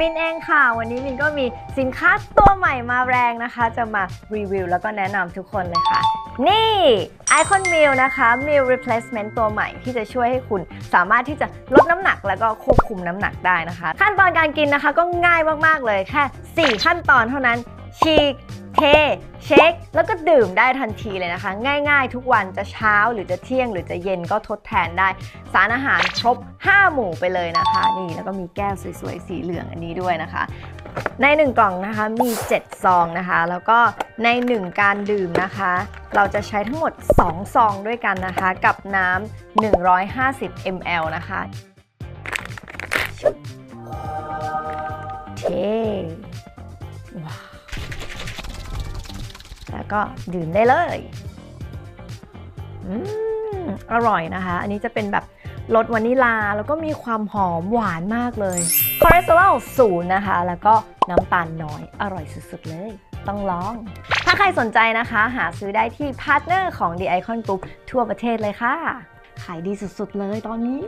มินเองค่ะ วันนี้มินก็มีสินค้าตัวใหม่มาแรงนะคะ จะมารีวิวแล้วก็แนะนำทุกคนเลยค่ะ นี่ Icon Meal นะคะ Meal Replacement ตัวใหม่ที่จะช่วยให้คุณสามารถที่จะลดน้ำหนักแล้วก็ควบคุมน้ำหนักได้นะคะ ขั้นตอนการกินนะคะก็ง่ายมากๆเลยแค่ 4 ขั้นตอนเท่านั้นฉีก เท เช็ค แล้วก็ดื่มได้ทันทีเลยนะคะ ง่ายๆ ทุกวันจะเช้าหรือจะเที่ยง หรือจะเย็นก็ทดแทนได้ สารอาหารครบ 5 หมู่ไปเลยนะคะ นี่แล้วก็มีแก้วสวยๆ สีเหลืองอันนี้ด้วยนะคะ ใน 1 กล่องนะคะมี 7 ซองนะคะ แล้วก็ใน 1 การดื่มนะคะ เราจะใช้ทั้งหมด 2 ซองด้วยกันนะคะ กับน้ำ150 ml นะคะเทว้าว แล้วก็ดื่มได้เลยอืมอร่อยนะคะ อันนี้จะเป็นแบบรสวานิลา แล้วก็มีความหอมหวานมากเลย คอเลสเตอรอลศูนย์นะคะ แล้วก็น้ำตาลน้อย อร่อยสุดๆเลย ต้องลอง ถ้าใครสนใจนะคะ หาซื้อได้ที่พาร์ทเนอร์ของ The Icon Group ทั่วประเทศเลยค่ะ ขายดีสุดๆเลยตอนนี้